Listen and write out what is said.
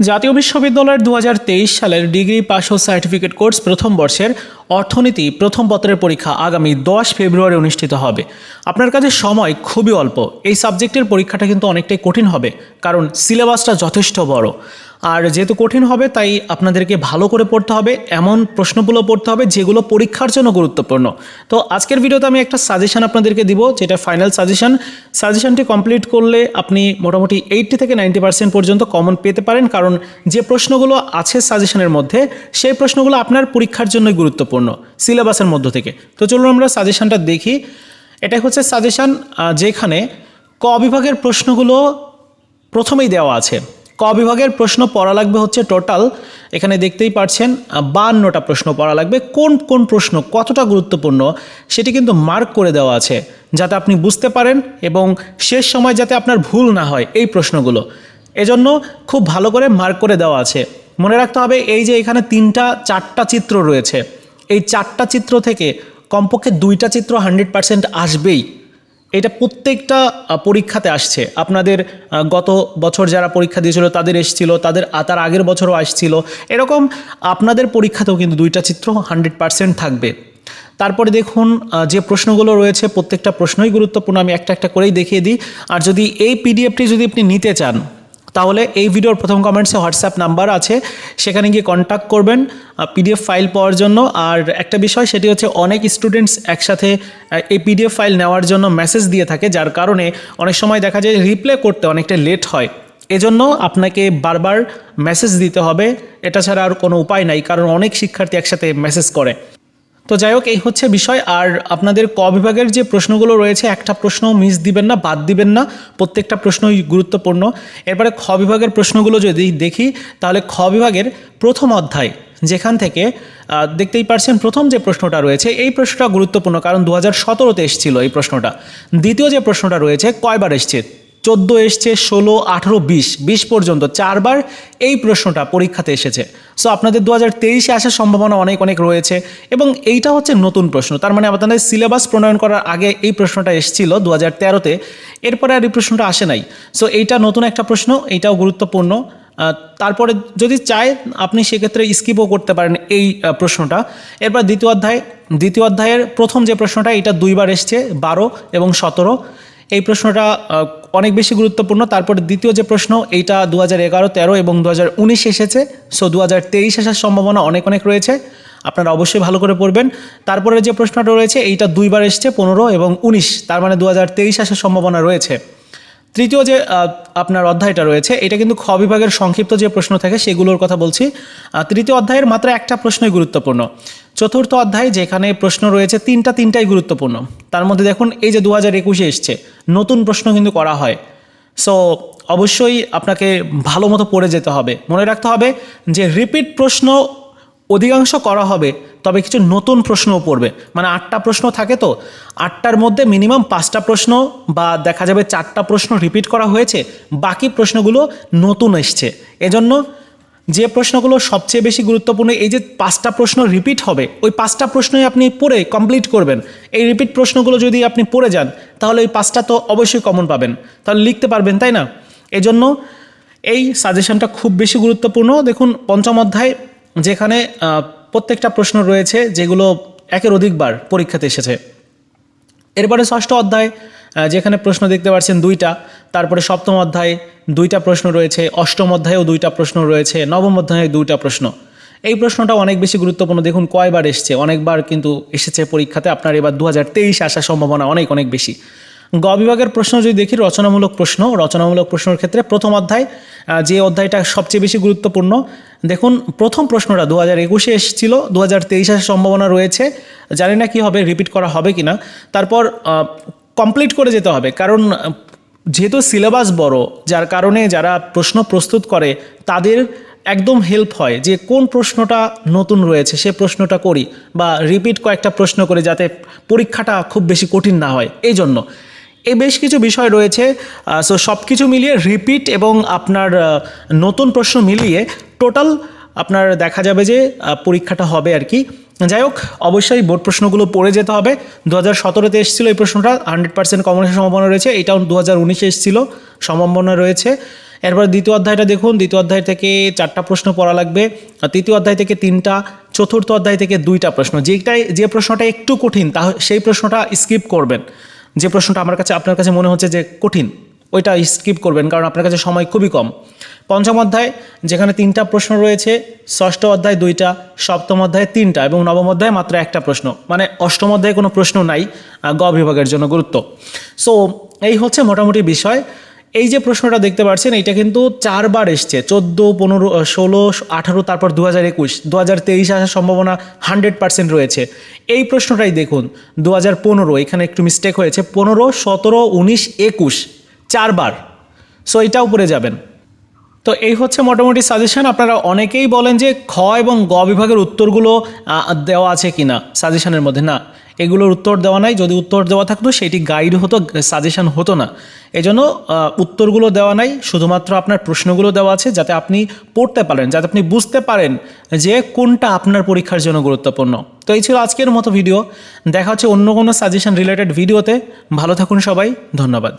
জাতীয় বিশ্ববিদ্যালয়ের দু হাজার তেইশ সালের ডিগ্রি পাস ও সার্টিফিকেট কোর্স প্রথম বর্ষের অর্থনীতি প্রথম পত্রের পরীক্ষা আগামী দশ ফেব্রুয়ারি অনুষ্ঠিত হবে। আপনার কাছে সময় খুবই অল্প। এই সাবজেক্টের পরীক্ষাটা কিন্তু অনেকটাই কঠিন হবে, কারণ সিলেবাসটা যথেষ্ট বড়। আর যেহেতু কঠিন হবে, তাই আপনাদেরকে ভালো করে পড়তে হবে, এমন প্রশ্নগুলো পড়তে হবে যেগুলো পরীক্ষার জন্য গুরুত্বপূর্ণ। তো আজকের ভিডিওতে আমি একটা সাজেশান আপনাদেরকে দিব, যেটা ফাইনাল সাজেশান সাজেশনটি কমপ্লিট করলে আপনি মোটামুটি এইটটি থেকে নাইনটি পার্সেন্ট পর্যন্ত কমন পেতে পারেন, কারণ যে প্রশ্নগুলো আছে সাজেশনের মধ্যে, সেই প্রশ্নগুলো আপনার পরীক্ষার জন্যই গুরুত্বপূর্ণ সিলেবাসের মধ্য থেকে। তো চলুন আমরা সাজেশনটা দেখি। এটা হচ্ছে সাজেশান যেখানে ক বিভাগের প্রশ্নগুলো প্রথমেই দেওয়া আছে। ক বিভাগের প্রশ্ন পড়া লাগবে হচ্ছে টোটাল এখানে দেখতেই পাচ্ছেন বান্নটা প্রশ্ন পড়া লাগবে। কোন কোন প্রশ্ন কতটা গুরুত্বপূর্ণ সেটি কিন্তু মার্ক করে দেওয়া আছে, যাতে আপনি বুঝতে পারেন এবং শেষ সময় যাতে আপনার ভুল না হয় এই প্রশ্নগুলো। এজন্য খুব ভালো করে মার্ক করে দেওয়া আছে। মনে রাখতে হবে, এই যে এখানে তিনটা, চারটা চিত্র রয়েছে, এই চারটা চিত্র থেকে কমপক্ষে দুইটা চিত্র হান্ড্রেড পার্সেন্ট আসবেই। এটা প্রত্যেকটা পরীক্ষাতে আসছে। আপনাদের গত বছর যারা পরীক্ষা দিয়েছিল তাদের এসেছিল, তাদের তার আগের বছরও আসছিল। এরকম আপনাদের পরীক্ষাতেও কিন্তু দুইটা চিত্র হান্ড্রেড পারসেন্ট থাকবে। তারপরে দেখুন যে প্রশ্নগুলো রয়েছে, প্রত্যেকটা প্রশ্নই গুরুত্বপূর্ণ। আমি একটা একটা করেই দেখিয়ে দিই। আর যদি এই পিডিএফটি যদি আপনি নিতে চান তাহলে এই ভিডিওর প্রথম কমেন্টসে হোয়াটসঅ্যাপ নাম্বার আছে। সেখানে গিয়ে কন্ট্যাক্ট করবেন পিডিএফ ফাইল পাওয়ার জন্য। আর একটা বিষয়, সেটি হচ্ছে অনেক স্টুডেন্টস একসাথে এই পিডিএফ ফাইল নেওয়ার জন্য মেসেজ দিয়ে থাকে, যার কারণে অনেক সময় দেখা যায় রিপ্লে করতে অনেকটা লেট হয়। এজন্য আপনাকে বারবার মেসেজ দিতে হবে। এটা ছাড়া আর কোনো উপায় নাই, কারণ অনেক শিক্ষার্থী একসাথে মেসেজ করে। তো যাই হোক, এই হচ্ছে বিষয়। আর আপনাদের ক বিভাগের যে প্রশ্নগুলো রয়েছে, একটা প্রশ্ন মিস দিবেন না, বাদ দিবেন না, প্রত্যেকটা প্রশ্নই গুরুত্বপূর্ণ। এরপরে খ বিভাগের প্রশ্নগুলো যদি দেখি, তাহলে খ বিভাগের প্রথম অধ্যায়, যেখান থেকে দেখতেই পারছেন প্রথম যে প্রশ্নটা রয়েছে, এই প্রশ্নটা গুরুত্বপূর্ণ, কারণ দু হাজার সতেরোতে এসেছিল এই প্রশ্নটা। দ্বিতীয় যে প্রশ্নটা রয়েছে, কয়বার এসছে? চোদ্দ এসছে, ষোলো, আঠেরো, বিশ। বিশ পর্যন্ত চারবার এই প্রশ্নটা পরীক্ষাতে এসেছে। সো আপনাদের দু হাজার তেইশে আসার সম্ভাবনা অনেক অনেক রয়েছে এবং এইটা হচ্ছে নতুন প্রশ্ন। তার মানে আপনাদের সিলেবাস প্রণয়ন করার আগে এই প্রশ্নটা এসেছিল দু হাজার তেরোতে। এরপরে আর এই প্রশ্নটা আসে নাই। সো এইটা নতুন একটা প্রশ্ন, এইটাও গুরুত্বপূর্ণ। তারপরে যদি চায়, আপনি সেক্ষেত্রে স্কিপও করতে পারেন এই প্রশ্নটা। এরপর দ্বিতীয় অধ্যায়। দ্বিতীয় অধ্যায়ের প্রথম যে প্রশ্নটা এটা দুইবার এসছে, বারো এবং সতেরো। এই প্রশ্নটা অনেক বেশি গুরুত্বপূর্ণ। তারপরে দ্বিতীয় যে প্রশ্ন, এইটা দু হাজার এগারো, তেরো এবং দু হাজার উনিশ এসেছে। সো দু হাজার তেইশ আসার সম্ভাবনা অনেক অনেক রয়েছে। আপনারা অবশ্যই ভালো করে পড়বেন। তারপরে যে প্রশ্নটা রয়েছে, এইটা দুইবার এসছে, পনেরো এবং উনিশ। তার মানে দু হাজার তেইশ আসার সম্ভাবনা রয়েছে। তৃতীয় যে আপনার অধ্যায়টা রয়েছে, এটা কিন্তু খ বিভাগের সংক্ষিপ্ত যে প্রশ্ন থাকে, সেগুলোর কথা বলছি। তৃতীয় অধ্যায়ের মাত্র একটা প্রশ্নই গুরুত্বপূর্ণ। চতুর্থ অধ্যায় যেখানে প্রশ্ন রয়েছে, তিনটা তিনটাই গুরুত্বপূর্ণ। তার মধ্যে দেখুন, এই যে দু হাজার একুশে এসছে, নতুন প্রশ্ন কিন্তু করা হয়। সো অবশ্যই আপনাকে ভালো মতো পড়ে যেতে হবে। মনে রাখতে হবে যে রিপিট প্রশ্ন অধিকাংশ করা হবে, তবে কিছু নতুন প্রশ্নও পড়বে। মানে আটটা প্রশ্ন থাকে তো? আটটার মধ্যে মিনিমাম পাঁচটা প্রশ্ন বা দেখা যাবে চারটা প্রশ্ন রিপিট করা হয়েছে, বাকি প্রশ্নগুলো নতুন এসছে। এজন্য যে প্রশ্নগুলো সবচেয়ে বেশি গুরুত্বপূর্ণ, এই যে পাঁচটা প্রশ্ন রিপিট হবে, ওই পাঁচটা প্রশ্নই আপনি পড়ে কমপ্লিট করবেন। এই রিপিট প্রশ্নগুলো যদি আপনি পড়ে যান, তাহলে ওই পাঁচটা তো অবশ্যই কমন পাবেন। তাহলে লিখতে পারবেন, তাই না? এজন্য এই সাজেশনটা খুব বেশি গুরুত্বপূর্ণ। দেখুন, পঞ্চম অধ্যায় যেখানে প্রত্যেকটা প্রশ্ন রয়েছে যেগুলো একের অধিকবার পরীক্ষাতে এসেছে। এরপরে ষষ্ঠ অধ্যায় যেখানে প্রশ্ন দেখতে পাচ্ছেন দুইটা, তারপরে সপ্তম অধ্যায় দুইটা প্রশ্ন রয়েছে, অষ্টম অধ্যায়েও দুইটা প্রশ্ন রয়েছে, নবম অধ্যায়ে দুইটা প্রশ্ন। এই প্রশ্নটা অনেক বেশি গুরুত্বপূর্ণ, দেখুন কয়বার এসছে, অনেকবার কিন্তু এসেছে পরীক্ষাতে, আপনার এবার দু হাজার তেইশ আসার সম্ভাবনা অনেক অনেক বেশি। গ বিভাগের প্রশ্ন যদি দেখি, রচনামূলক প্রশ্ন, রচনামূলক প্রশ্নের ক্ষেত্রে প্রথম অধ্যায় যে অধ্যায়টা সবচেয়ে বেশি গুরুত্বপূর্ণ, দেখুন, প্রথম প্রশ্নটা দু হাজার একুশে এসেছিল দু হাজার তেইশ সম্ভাবনা রয়েছে, জানি না কি হবে রিপিট করা হবে কি না তারপর কমপ্লিট করে যেতে হবে, কারণ যেহেতু সিলেবাস বড়, যার কারণে যারা প্রশ্ন প্রস্তুত করে, তাদের একদম হেল্প হয় যে কোন প্রশ্নটা নতুন রয়েছে, সে প্রশ্নটা করি, বা রিপিট কয়েকটা প্রশ্ন করে যাতে পরীক্ষাটা খুব বেশি কঠিন না হয় এই জন্য এই বেশ কিছু বিষয় রয়েছে সো সব কিছু মিলিয়ে রিপিট এবং আপনার নতুন প্রশ্ন মিলিয়ে টোটাল আপনার দেখা যাবে যে পরীক্ষাটা হবে আর কি। যাই হোক, অবশ্যই বোর্ড প্রশ্নগুলো পড়ে যেতে হবে। দু হাজার সতেরোতে এসেছিল এই প্রশ্নটা হান্ড্রেড পার্সেন্ট কমনের সম্ভাবনা রয়েছে, এটাও দু হাজার উনিশে এসেছিল, সম্ভাবনা রয়েছে। এরপর দ্বিতীয় অধ্যায়টা দেখুন, দ্বিতীয় অধ্যায় থেকে চারটা প্রশ্ন পড়া লাগবে তৃতীয় অধ্যায় থেকে তিনটা, চতুর্থ অধ্যায় থেকে দুইটা প্রশ্ন। যেটাই যে প্রশ্নটা একটু কঠিন তা সেই প্রশ্নটা স্কিপ করবেন। যে প্রশ্নটা আমার কাছে আপনার কাছে মনে হচ্ছে যে কঠিন, ওইটা স্কিপ করবেন কারণ আপনার কাছে সময় খুবই কম। পঞ্চম অধ্যায়, যেখানে তিনটা প্রশ্ন রয়েছে, ষষ্ঠ অধ্যায় দুইটা, সপ্তম অধ্যায় তিনটা এবং নবম অধ্যায় মাত্র একটা প্রশ্ন। মানে অষ্টম অধ্যায়ে কোনো প্রশ্ন নাই গ বিভাগের জন্য গুরুত্ব। সো এই হচ্ছে মোটামুটি বিষয়। এই যে প্রশ্নটা দেখতে পাচ্ছেন এটা কিন্তু চারবার এসছে। চোদ্দ, পনেরো ষোলো, আঠারো, তারপর দু হাজার একুশ দু হাজার তেইশ আসার সম্ভাবনা হান্ড্রেড পার্সেন্ট রয়েছে। এই প্রশ্নটাই দেখুন দু হাজার পনেরো, এখানে একটু মিস্টেক হয়েছে, পনেরো, সতেরো, উনিশ, একুশ, চারবার। সো এইটা উপরে যাবেন। তো এই হচ্ছে মোটামুটি সাজেশন আপনারা অনেকেই বলেন যে খ এবং গ বিভাগের উত্তরগুলো দেওয়া আছে কি না সাজেশনের মধ্যে, না। এগুলোর উত্তর দেওয়া নাই। যদি উত্তর দেওয়া থাকতো, সেটি গাইড হতো সাজেশান হতো না। এজন্য উত্তরগুলো দেওয়া নাই। শুধুমাত্র আপনার প্রশ্নগুলো দেওয়া আছে, যাতে আপনি পড়তে পারেন, যাতে আপনি বুঝতে পারেন যে কোনটা আপনার পরীক্ষার জন্য গুরুত্বপূর্ণ। তো এই ছিল আজকের মতো ভিডিও দেখা হচ্ছে অন্য কোনো সাজেশান রিলেটেড ভিডিওতে ভালো থাকুন সবাই। ধন্যবাদ।